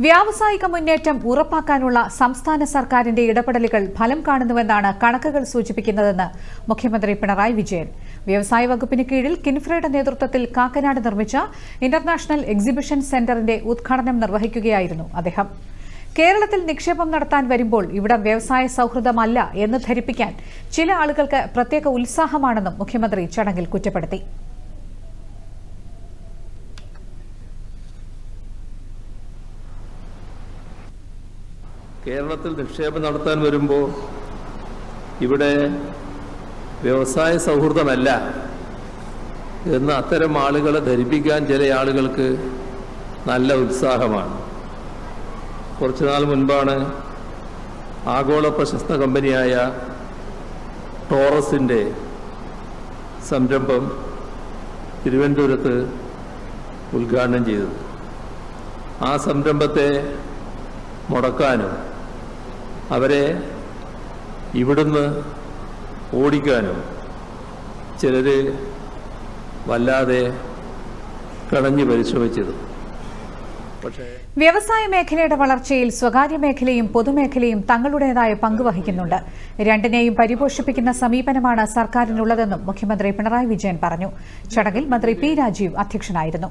വ്യാവസായിക മുന്നേറ്റം ഉറപ്പാക്കാനുള്ള സംസ്ഥാന സർക്കാരിന്റെ ഇടപെടലുകൾ ഫലം കാണുന്നുവെന്നാണ് കണക്കുകൾ സൂചിപ്പിക്കുന്നതെന്ന് മുഖ്യമന്ത്രി പിണറായി വിജയൻ. വ്യവസായ വകുപ്പിന് കീഴിൽ കിൻഫ്രയുടെ നേതൃത്വത്തിൽ കാക്കനാട് നിർമ്മിച്ച ഇന്റർനാഷണൽ എക്സിബിഷൻ സെന്ററിന്റെ ഉദ്ഘാടനം നിർവഹിക്കുകയായിരുന്നു അദ്ദേഹം. കേരളത്തിൽ നിക്ഷേപം നടത്താൻ വരുമ്പോൾ ഇവിടെ വ്യവസായ സൌഹൃദമല്ല എന്ന് ധരിപ്പിക്കാൻ ചില ആളുകൾക്ക് പ്രത്യേക ഉത്സാഹമാണെന്നും മുഖ്യമന്ത്രി ചടങ്ങിൽ കുറ്റപ്പെടുത്തി. കേരളത്തിൽ നിക്ഷേപം നടത്താൻ വരുമ്പോൾ ഇവിടെ വ്യവസായ സൗഹൃദമല്ല എന്ന് അത്തരം ആളുകളെ ധരിപ്പിക്കാൻ ചില ആളുകൾക്ക് നല്ല ഉത്സാഹമാണ്. കുറച്ചു നാൾ മുൻപാണ് ആഗോള പ്രശസ്ത കമ്പനിയായ ടോറസിന്റെ സംരംഭം തിരുവനന്തപുരത്ത് ഉദ്ഘാടനം ചെയ്തത്. ആ സംരംഭത്തെ മുടക്കാനും അവരെ ഇവിടുന്ന് ഓടിക്കാനും ചിലർ വല്ലാതെ കടഞ്ഞു പരിശ്രമിച്ചത്. വ്യവസായ മേഖലയുടെ വളർച്ചയിൽ സ്വകാര്യ മേഖലയും പൊതുമേഖലയും തങ്ങളുടേതായ പങ്ക് വഹിക്കുന്നുണ്ട്. രണ്ടിനെയും പരിപോഷിപ്പിക്കുന്ന സമീപനമാണ് സർക്കാരിനുള്ളതെന്നും മുഖ്യമന്ത്രി പിണറായി വിജയൻ പറഞ്ഞു. ചടങ്ങിൽ മന്ത്രി പി രാജീവ് അധ്യക്ഷനായിരുന്നു.